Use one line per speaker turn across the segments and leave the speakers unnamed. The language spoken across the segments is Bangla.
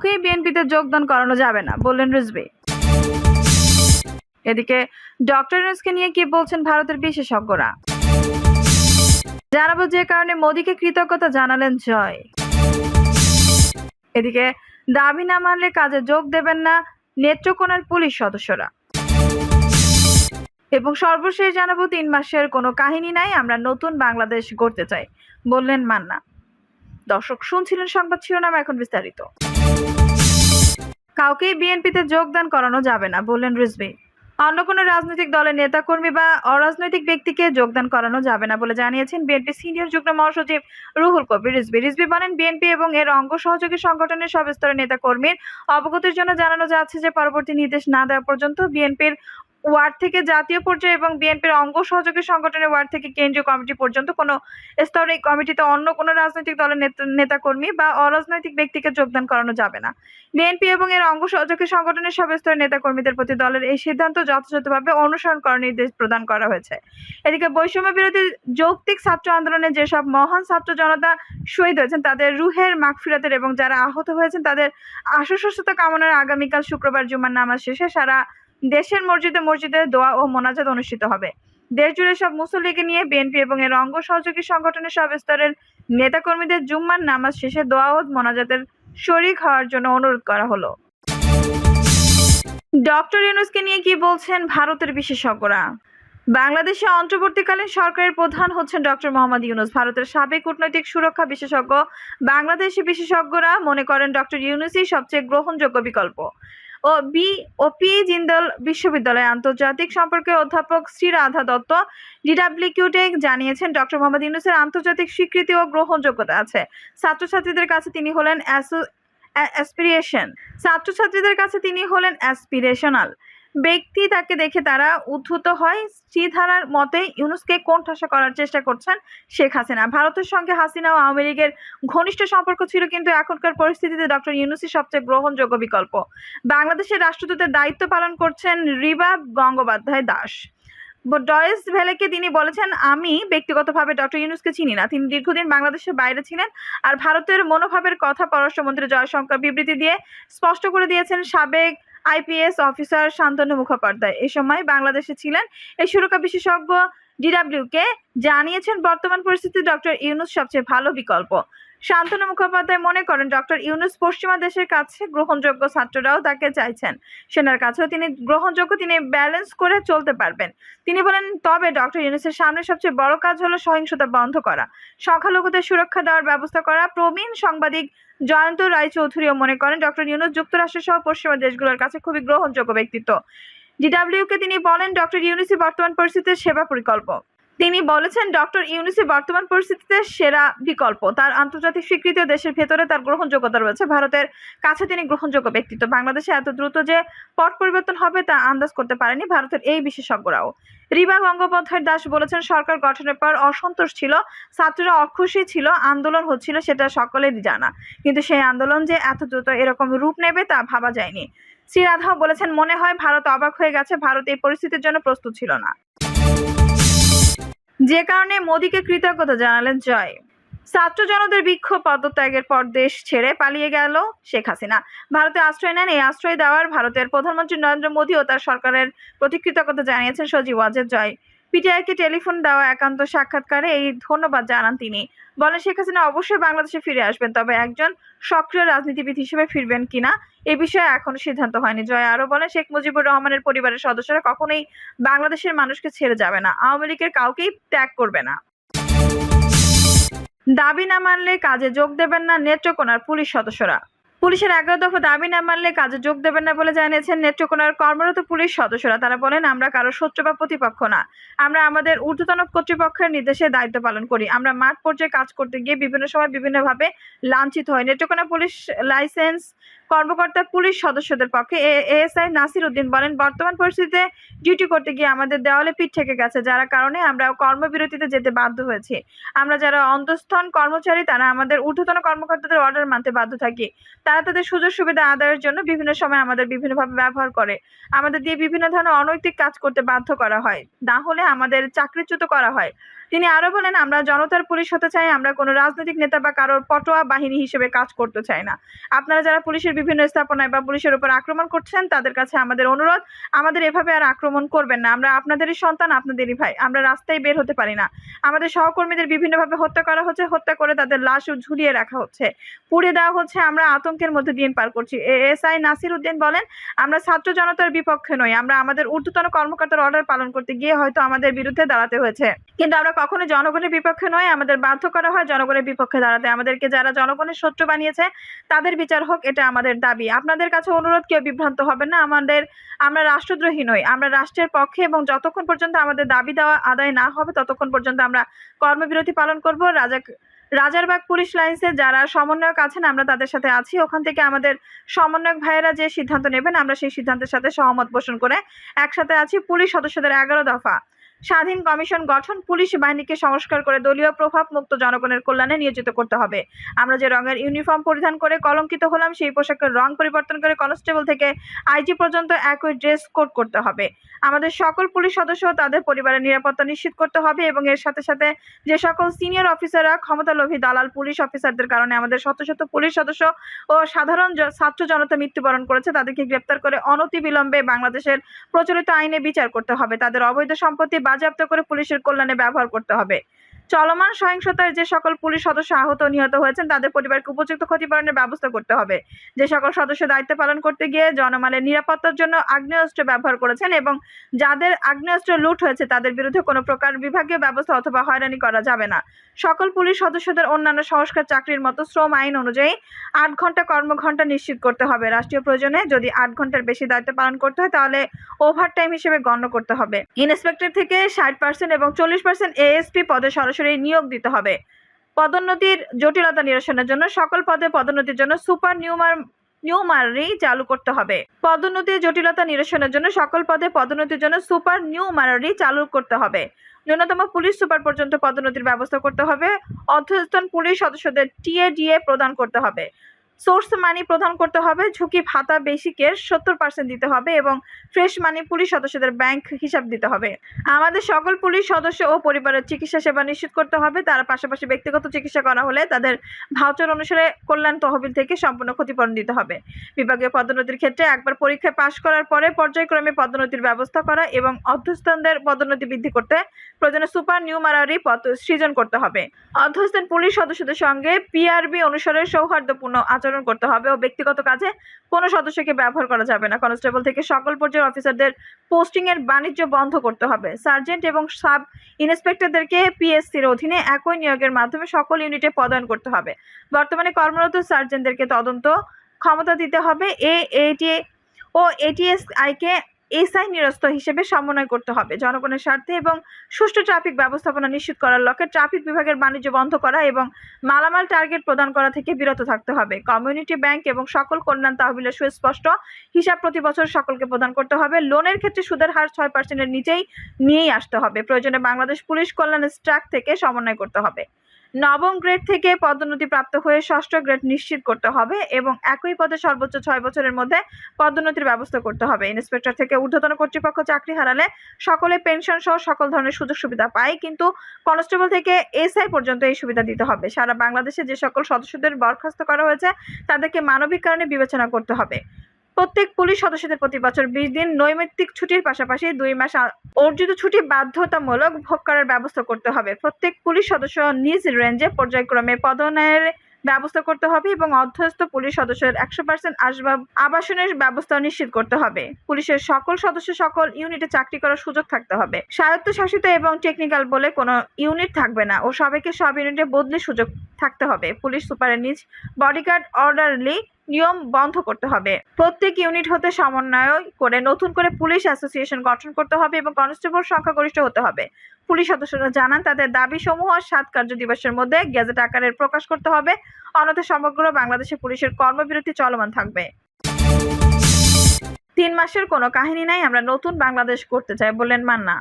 কাউকেই বিএনপিতে যোগদান করানো যাবে না, বললেন রিজভী। এদিকে ডক্টর ইউনুসকে নিয়ে কি বলছেন ভারতের বিশেষজ্ঞরা? জানাব যে কারণে মোদীকে কৃতজ্ঞতা জানালেন জয়। এদিকে দাবি না মানলে কাজে যোগ দেবেন না নেত্রকোনার পুলিশ সদস্যরা। এবং সর্বশেষ জানাব তিন মাসের কোনো কাহিনী নাই, আমরা নতুন বাংলাদেশ গড়তে চাই, বললেন মান্না। দর্শক, শুনছিলেন সংবাদ শিরোনাম এখন বিস্তারিত। কাউকেই বিএনপিতে যোগদান করানো যাবে না, বললেন রিজবি অন্য কোনো রাজনৈতিক দলের নেতাকর্মী বা অরাজনৈতিক ব্যক্তিকে যোগদান করানো যাবে না বলে জানিয়েছেন বিএনপি সিনিয়র যুগ্ম মহাসচিব রুহুল কবির। রিজবি রিজবি বলেন, বিএনপি এবং এর অঙ্গ সহযোগী সংগঠনের সব স্তরের নেতাকর্মীর অবগতির জন্য জানানো যাচ্ছে যে, পরবর্তী নির্দেশ না দেওয়া পর্যন্ত বিএনপির ওয়ার্ড থেকে জাতীয় পর্যায়ে এবং বিএনপির অঙ্গ সহযোগী সংগঠনের ওয়ার্ড থেকে কেন্দ্রীয় কমিটি পর্যন্ত কোনো স্তরে এই কমিটিতে অন্য কোনো রাজনৈতিক দলের নেতা- নেতাকর্মী বা অরাজনৈতিক ব্যক্তিকে যোগদান করানো যাবে না। বিএনপি এবং এর অঙ্গ সহযোগী সংগঠনের সব স্তরের নেতাকর্মীদের প্রতি দলের এই সিদ্ধান্ত যথাযথভাবে অনুসরণ করার নির্দেশ প্রদান করা হয়েছে। এদিকে বৈষম্য বিরোধী যৌক্তিক ছাত্র আন্দোলনে যেসব মহান ছাত্র জনতা শহীদ হয়েছেন, তাদের রুহের মাগফিরাতের এবং যারা আহত হয়েছেন, তাদের আশু সুস্থতা কামনার আগামীকাল শুক্রবার জুমার নামাজ শেষে সারা দেশের মসজিদে মসজিদে দোয়া ও মোনাজাত অনুষ্ঠিত হবে। দেশ জুড়ে সব মুসল্লিকে নিয়ে বিএনপি এবং এর অঙ্গ সহযোগী সংগঠনের সব স্তরের নেতাকর্মীদের জুম্মার নামাজ শেষে দোয়া ও মোনাজাতের শরিক হওয়ার জন্য অনুরোধ করা হলো। ডক্টর ইউনুসকে নিয়ে কি বলছেন ভারতের বিশেষজ্ঞরা? বাংলাদেশে অন্তর্বর্তীকালীন সরকারের প্রধান হচ্ছেন ডক্টর মোহাম্মদ ইউনুস। ভারতের সাবেক কূটনৈতিক সুরক্ষা বিশেষজ্ঞ, বাংলাদেশি বিশেষজ্ঞরা মনে করেন ডক্টর ইউনুসই সবচেয়ে গ্রহণযোগ্য বিকল্প। ও বি, ও পি জিন্দল বিশ্ববিদ্যালয়ের আন্তর্জাতিক সম্পর্কে অধ্যাপক শ্রী রাধা দত্ত। ডিডাব্লিউকিউটে জানিয়েছেন, ডক্টর মোহাম্মদ ইউনুসের আন্তর্জাতিক স্বীকৃতি ও গ্রহণযোগ্যতা আছে। ছাত্রছাত্রীদের কাছে তিনি হলেন অ্যাসপিরিয়েশন ছাত্রছাত্রীদের কাছে তিনি হলেন অ্যাসপিরেশনাল। ব্যক্তি তাকে দেখে তারা উদ্ধত হয়। শ্রীধারার মতে ইউনুসকে কোণঠাসা করার চেষ্টা করছেন শেখ হাসিনা। ভারতের সঙ্গে হাসিনা ও আওয়ামী লীগের ঘনিষ্ঠ সম্পর্ক ছিল কিন্তু এখনকার পরিস্থিতিতে ডক্টর ইউনুসই সবচেয়ে গ্রহণযোগ্য বিকল্প। বাংলাদেশের রাষ্ট্রদূতের দায়িত্ব পালন করছেন রিবা গঙ্গোপাধ্যায় দাস। ডয়েস ভ্যালেকে তিনি বলেছেন, আমি ব্যক্তিগতভাবে ডক্টর ইউনুসকে চিনি না। তিনি দীর্ঘদিন বাংলাদেশের বাইরে ছিলেন আর ভারতের মনোভাবের কথা পররাষ্ট্রমন্ত্রী জয়শঙ্কর বিবৃতি দিয়ে স্পষ্ট করে দিয়েছেন, সাবেক আইপিএস অফিসার শান্তনু মুখোপাধ্যায়। এ সময় বাংলাদেশে ছিলেন এই সুরক্ষা বিশেষজ্ঞ ডিডাব্লিউ কে। জানিয়েছেন বর্তমান পরিস্থিতি ডক্টর ইউনুস সবচেয়ে ভালো বিকল্প। শান্তনু মুখোপাধ্যায় মনে করেন, ডক্টর ইউনুস পশ্চিমা দেশের কাছে গ্রহণযোগ্য ছাত্ররাও তাকে চাইছেন। সেনার কাছেও তিনি গ্রহণযোগ্য, তিনি ব্যালেন্স করে চলতে পারবেন। তিনি বলেন, তবে ডক্টর ইউনুসের সামনে সবচেয়ে বড় কাজ হলো সহিংসতা বন্ধ করা। সংখ্যালঘুদের সুরক্ষা দেওয়ার ব্যবস্থা করা। প্রবীণ সাংবাদিক জয়ন্ত রায়চৌধুরীও মনে করেন, ডক্টর ইউনুস যুক্তরাষ্ট্র সহ পশ্চিমা দেশগুলোর কাছে খুবই গ্রহণযোগ্য ব্যক্তিত্ব। ডিডাব্লিউকে তিনি বলেন, ডক্টর ইউনুসি বর্তমান পরিস্থিতির সেবা পরিকল্প তিনি বলেছেন, ডক্টর ইউনুসি বর্তমান পরিস্থিতিতে সেরা বিকল্প। তার আন্তর্জাতিক স্বীকৃতি দেশের ভেতরে তার গ্রহণযোগ্যতা রয়েছে। ভারতের কাছে তিনি গ্রহণযোগ্য ব্যক্তিত্ব। বাংলাদেশে এত দ্রুত যে পট পরিবর্তন হবে তা আন্দাজ করতে পারেনি ভারতের এই বিশেষজ্ঞরাও। রিবা গঙ্গোপাধ্যায় দাস বলেছেন, সরকার গঠনের পর অসন্তোষ ছিল, ছাত্ররা অখুশি ছিল, আন্দোলন হচ্ছিল সেটা সকলেরই জানা। কিন্তু সেই আন্দোলন যে এত দ্রুত এরকম রূপ নেবে তা ভাবা যায়নি। শ্রী রাধাও বলেছেন, মনে হয় ভারত অবাক হয়ে গেছে, ভারত এই পরিস্থিতির জন্য প্রস্তুত ছিল না। যে কারণে মোদীকে কৃতজ্ঞতা জানালেন জয়। ছাত্র জনদের বিক্ষোভ পদত্যাগের পর দেশ ছেড়ে পালিয়ে গেল শেখ হাসিনা। ভারতে আশ্রয় নেন, এই আশ্রয় দেওয়ার ভারতের প্রধানমন্ত্রী নরেন্দ্র মোদী ও তার সরকারের প্রতি কৃতজ্ঞতা জানিয়েছেন সজীব ওয়াজেদ জয়। পিটিআইকে টেলিফোন দেওয়া একান্ত সাক্ষাৎকারে এই ধন্যবাদ জানান তিনি। বলেন, শেখ হাসিনা অবশ্যই বাংলাদেশে ফিরে আসবেন, তবে একজন সক্রিয় রাজনীতিবিদ হিসেবে ফিরবেন কিনা এ বিষয়ে এখনও সিদ্ধান্ত হয়নি। জয় আরও বলেন, শেখ মুজিবুর রহমানের পরিবারের সদস্যরা কখনোই বাংলাদেশের মানুষকে ছেড়ে যাবে না, আওয়ামী লীগের কাউকেই ত্যাগ করবে না। দাবি না মানলে কাজে যোগ দেবেন না নেত্রকোনার পুলিশ সদস্যরা। পুলিশের এগারো দফা দাবি না মানলে কাজে যোগ দেবেন না বলে জানিয়েছেন নেত্রকোনার কর্মরত পুলিশ সদস্যরা। তারা বলেন, আমরা কারও শত্রু বা প্রতিপক্ষ না। আমরা আমাদের ঊর্ধ্বতন কর্তৃপক্ষের নির্দেশে দায়িত্ব পালন করি। আমরা মাঠ পর্যায়ে কাজ করতে গিয়ে বিভিন্ন সময় বিভিন্নভাবে লাঞ্ছিত হয় নেত্রকোনা পুলিশ লাইসেন্স কর্মকর্তা পুলিশ সদস্যদের পক্ষে এএসআই নাসির উদ্দিন বলেন, বর্তমান পরিস্থিতিতে ডিউটি করতে গিয়ে আমাদের দেওয়ালে পিঠ থেকে গেছে, যার কারণে আমরা কর্মবিরতিতে যেতে বাধ্য হয়েছি। আমরা যারা অন্তঃস্থন কর্মচারী, তারা আমাদের ঊর্ধ্বতন কর্মকর্তাদের অর্ডার মানতে বাধ্য থাকি। তারা তাদের সুযোগ সুবিধা আদায়ের জন্য বিভিন্ন সময় আমাদের বিভিন্নভাবে ব্যবহার করে। আমাদের দিয়ে বিভিন্ন ধরনের অনৈতিক কাজ করতে বাধ্য করা হয়। না হলে আমাদের চাকরিচ্যুত করা হয়। তিনি আরও বলেন, আমরা জনতার পুলিশ হতে চাই, আমরা কোনো রাজনৈতিক নেতা বা কারোর পটোয়া বাহিনী হিসেবে কাজ করতে চাই না। আপনারা যারা পুলিশের বিভিন্ন স্থাপনায় বা পুলিশের উপর আক্রমণ করছেন, তাদের কাছে আমাদের অনুরোধ, আমাদের এভাবে আর আক্রমণ করবেন না। আমরা আপনাদেরই সন্তান, আপনাদেরই ভাই। আমরা রাস্তায় বের হতে পারি না। আমাদের সহকর্মীদের বিভিন্নভাবে হত্যা করা হচ্ছে, হত্যা করে তাদের লাশ ঝুলিয়ে রাখা হচ্ছে। পুড়ে দেওয়া হচ্ছে, আমরা আতঙ্কের মধ্যে দিন পার করছি। এএসআই নাসির উদ্দিন বলেন, আমরা ছাত্র জনতার বিপক্ষে নই। আমরা আমাদের ঊর্ধ্বতন কর্মকর্তার অর্ডার পালন করতে গিয়ে হয়তো আমাদের বিরুদ্ধে দাঁড়াতে হয়েছে। কিন্তু আমরা কখনো জনগণের বিপক্ষে নয়, আমাদের বাধ্য করা হয় জনগণের বিপক্ষে দাঁড়াতে। আমাদেরকে যারা জনগণের শত্রু বানিয়েছে, তাদের বিচার হোক, এটা আমাদের দাবি। আপনাদের কাছে অনুরোধ, কেউ বিভ্রান্ত হবেন না। আমাদের, আমরা রাষ্ট্রদ্রোহী নই। আমরা রাষ্ট্রের পক্ষে এবং যতক্ষণ পর্যন্ত আমাদের দাবি দেওয়া আদায় না হবে, ততক্ষণ পর্যন্ত আমরা কর্মবিরতি পালন করব। রাজা, রাজারবাগ পুলিশ লাইন্সে যারা সমন্বয়ক আছেন, আমরা তাদের সাথে আছি। ওখান থেকে আমাদের সমন্বয়ক ভাইয়েরা যে সিদ্ধান্ত নেবেন, আমরা সেই সিদ্ধান্তের সাথে সহমত পোষণ করে একসাথে আছি। পুলিশ সদস্যদের এগারো দফা। স্বাধীন কমিশন গঠন পুলিশ বাহিনীকে সংস্কার করে দলীয় প্রভাব মুক্ত জনগণের কল্যাণে নিয়োজিত করতে হবে। আমরা যে রঙের ইউনিফর্ম পরিধান করে কলঙ্কিত হলাম, সেই পোশাকের রং পরিবর্তন করে কনস্টেবল থেকে আইজি পর্যন্ত একই ড্রেস কোড করতে হবে। আমাদের সকল পুলিশ সদস্য তাদের পরিবারের নিরাপত্তা নিশ্চিত করতে হবে এবং এর সাথে সাথে যে সকল সিনিয়র অফিসাররা, ক্ষমতালোভী দালাল পুলিশ অফিসারদের কারণে আমাদের শত শত পুলিশ সদস্য ও সাধারণ ছাত্র জনতা মৃত্যুবরণ করেছে, তাদেরকে গ্রেপ্তার করে অনতিবিলম্বে বাংলাদেশের প্রচলিত আইনে বিচার করতে হবে। তাদের অবৈধ সম্পত্তি বাজেয়াপ্ত করে পুলিশের কল্যাণে ব্যবহার করতে হবে। চলমান সহিংসতায় যে সকল পুলিশ সদস্য আহত নিহত হয়েছেন, তাদের পরিবারকে উপযুক্ত ক্ষতিপূরণের ব্যবস্থা করতে হবে। যে সকল সদস্য দায়িত্ব পালন করতে গিয়ে জনমালের নিরাপত্তার জন্য আগ্নেয়াস্ত্র ব্যবহার করেছেন এবং যাদের আগ্নেয়াস্ত্র লুট হয়েছে, তাদের বিরুদ্ধে কোনো প্রকার বিভাগীয় ব্যবস্থা অথবা হয়রানি করা যাবে না। সকল পুলিশ সদস্যদের অন্যান্য সংস্কার চাকরির মতো শ্রম আইন অনুযায়ী আট ঘণ্টা কর্মঘণ্টা নিশ্চিত করতে হবে। রাষ্ট্রীয় প্রয়োজনে যদি আট ঘণ্টার বেশি দায়িত্ব পালন করতে হয়, তাহলে ওভার টাইম হিসেবে গণ্য করতে হবে। ইন্সপেক্টর থেকে ষাট পার্সেন্ট এবং চল্লিশ পার্সেন্ট এএসপি পদে সরাসরি নিয়োগ দিতে হবে। পদোন্নতির জটিলতা নিরসনের জন্য সকল পদে পদোন্নতির জন্য সুপার নিউমার, নিউমারি চালু করতে হবে। পদোন্নতির জটিলতা নিরসনের জন্য সকল পদে পদোন্নতির জন্য সুপার নিউমারি চালু করতে হবে। ন্যূনতম পুলিশ সুপার পর্যন্ত পদোন্নতির ব্যবস্থা করতে হবে। অধ্যস্থান পুলিশ সদস্যদের টিএডিএ প্রদান করতে হবে। সোর্স মানি প্রদান করতে হবে, ঝুঁকি ভাতা বেসিকের সত্তর পার্সেন্ট দিতে হবে এবং ফ্রেশ মানি পুলিশ সদস্যদের ব্যাংক হিসাব দিতে হবে। আমাদের সকল পুলিশ সদস্য ও পরিবারের চিকিৎসা সেবা নিশ্চিত করতে হবে, তার পাশাপাশি ব্যক্তিগত চিকিৎসা করা হলে তাদের ভাউচার অনুসারে কল্যাণ তহবিল থেকে সম্পূর্ণ ক্ষতিপূরণ দিতে হবে। বিভাগীয় পদোন্নতির ক্ষেত্রে একবার পরীক্ষায় পাশ করার পরে পর্যায়ক্রমে পদোন্নতির ব্যবস্থা করা এবং অধ্যস্থানদের পদোন্নতি বৃদ্ধি করতে প্রয়োজনে সুপার নিউমারারি পদ সৃজন করতে হবে। অধ্যস্থান পুলিশ সদস্যদের সঙ্গে পিআরবি অনুসারে সৌহার্দ্যপূর্ণ আচরণ করতে হবে ও ব্যক্তিগত কাজে কোনো সদস্যকে ব্যবহার করা যাবে না। কনস্টেবল থেকে সকল পর্যায়ের অফিসারদের পোস্টিং এর বাণিজ্য বন্ধ করতে হবে। সার্জেন্ট এবং সাব ইন্সপেক্টরদেরকে পিএসসির অধীনে একই নিয়োগের মাধ্যমে সকল ইউনিটে পদায়ন করতে হবে। বর্তমানে কর্মরত সার্জেন্টদেরকে তদন্ত ক্ষমতা দিতে হবে। এ এটি ও এটিএস আইকে এসআই নিরস্ত হিসেবে সমন্বয় করতে হবে। জনগণের স্বার্থে এবং সুষ্ঠু ট্রাফিক ব্যবস্থাপনা নিশ্চিত করার লক্ষ্যে ট্রাফিক বিভাগের বাণিজ্য বন্ধ করা এবং মালামাল টার্গেট প্রদান করা থেকে বিরত থাকতে হবে। কমিউনিটি ব্যাংক এবং সকল কল্যাণ তহবিলের সুস্পষ্ট হিসাব প্রতি বছর সকলকে প্রদান করতে হবে। লোনের ক্ষেত্রে সুদের হার ছয় পার্সেন্টের নিচেই নিয়েই আসতে হবে। প্রয়োজনে বাংলাদেশ পুলিশ কল্যাণ স্ট্রাক থেকে সমন্বয় করতে হবে। নবম গ্রেড থেকে পদোন্নতি প্রাপ্ত হয়ে ষষ্ঠ গ্রেড নিশ্চিত করতে হবে এবং একই পদে সর্বোচ্চ ছয় বছরের মধ্যে পদোন্নতির ব্যবস্থা করতে হবে। ইন্সপেক্টর থেকে ঊর্ধ্বতন কর্তৃপক্ষ চাকরি হারালে সকলে পেনশন সহ সকল ধরনের সুযোগ সুবিধা পায়, কিন্তু কনস্টেবল থেকে এসআই পর্যন্ত এই সুবিধা দিতে হবে। সারা বাংলাদেশে যে সকল সদস্যদের বরখাস্ত করা হয়েছে, তাদেরকে মানবিক কারণে বিবেচনা করতে হবে। প্রত্যেক পুলিশ সদস্যদের প্রতি বছর বিশ দিন নৈমিত্তিক ছুটির পাশাপাশি দুই মাস অর্জিত ছুটি বাধ্যতামূলক ভোগ করার ব্যবস্থা করতে হবে। প্রত্যেক পুলিশ সদস্য নিজ রেঞ্জে পর্যায়ক্রমে পদোন্নয়নের ব্যবস্থা করতে হবে এবং অধ্যস্থ পুলিশ সদস্যের একশো পার্সেন্ট আসবাব আবাসনের ব্যবস্থা নিশ্চিত করতে হবে। পুলিশের সকল সদস্য সকল ইউনিটে চাকরি করার সুযোগ থাকতে হবে। স্বায়ত্তশাসিত এবং টেকনিক্যাল বলে কোনো ইউনিট থাকবে না ও সবাইকে সব ইউনিটে বদলি সুযোগ থাকতে হবে। পুলিশ সুপারের নিজ বডিগার্ড অর্ডারলি নিয়ম বন্ধ করতে হবে। প্রত্যেক ইউনিট হতে সমন্বয় করে নতুন করে পুলিশ অ্যাসোসিয়েশন গঠন করতে হবে এবং কনস্টেবল সংখ্যাগরিষ্ঠ হতে হবে। পুলিশ সদস্যরা জানান, তাদের দাবি সমূহ সাত কার্য দিবসের মধ্যে গেজেট আকারে প্রকাশ করতে হবে। অন্যথা সমগ্র বাংলাদেশে পুলিশের কর্মবিরতি চলমান থাকবে। তিন মাসের কোনো কাহিনী নাই, আমরা নতুন বাংলাদেশ করতে চাই বললেন মান্না।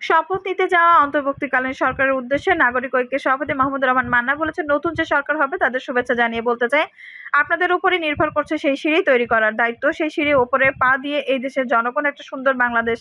শপথ নিতে যাওয়া অন্তর্বর্তীকালীন সরকারের উদ্দেশ্যে নাগরিক ঐক্যের সভাপতি মাহমুদ রহমান মান্না বলেছেন, নতুন যে সরকার হবে তাদের শুভেচ্ছা জানিয়ে বলতে চাই, আপনাদের উপরই নির্ভর করছে সেই সিঁড়ি তৈরি করার দায়িত্ব। সেই সিঁড়ি ওপরে পা দিয়ে এই দেশের জনগণ একটা সুন্দর বাংলাদেশ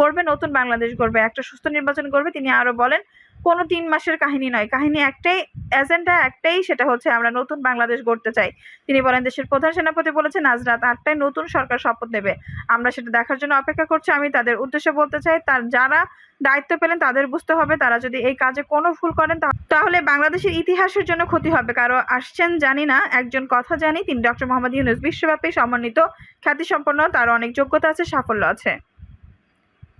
গড়বে, নতুন বাংলাদেশ গড়বে, একটা সুস্থ নির্বাচন করবে তিনি আরও বলেন কোনো তিন মাসের কাহিনী নয়। কাহিনী একটাই, এজেন্ডা একটাই, সেটা হচ্ছে আমরা নতুন বাংলাদেশ গড়তে চাই। তিনি বলেন, দেশের প্রধান সেনাপতি বলেছেন, আজ রাত আটটায় নতুন সরকার শপথ নেবে। আমরা সেটা দেখার জন্য অপেক্ষা করছি। আমি তাদের উদ্দেশ্যে বলতে চাই, তার যারা দায়িত্ব পেলেন, তাদের বুঝতে হবে, তারা যদি এই কাজে কোনো ভুল করেন তাহলে বাংলাদেশের ইতিহাসের জন্য ক্ষতি হবে। কারও আসছেন জানি না, একজন কথা জানি, তিনি ডক্টর মোহাম্মদ ইউনুস বিশ্বব্যাপী সম্মানিত খ্যাতিসম্পন্ন, তার অনেক যোগ্যতা আছে, সাফল্য আছে।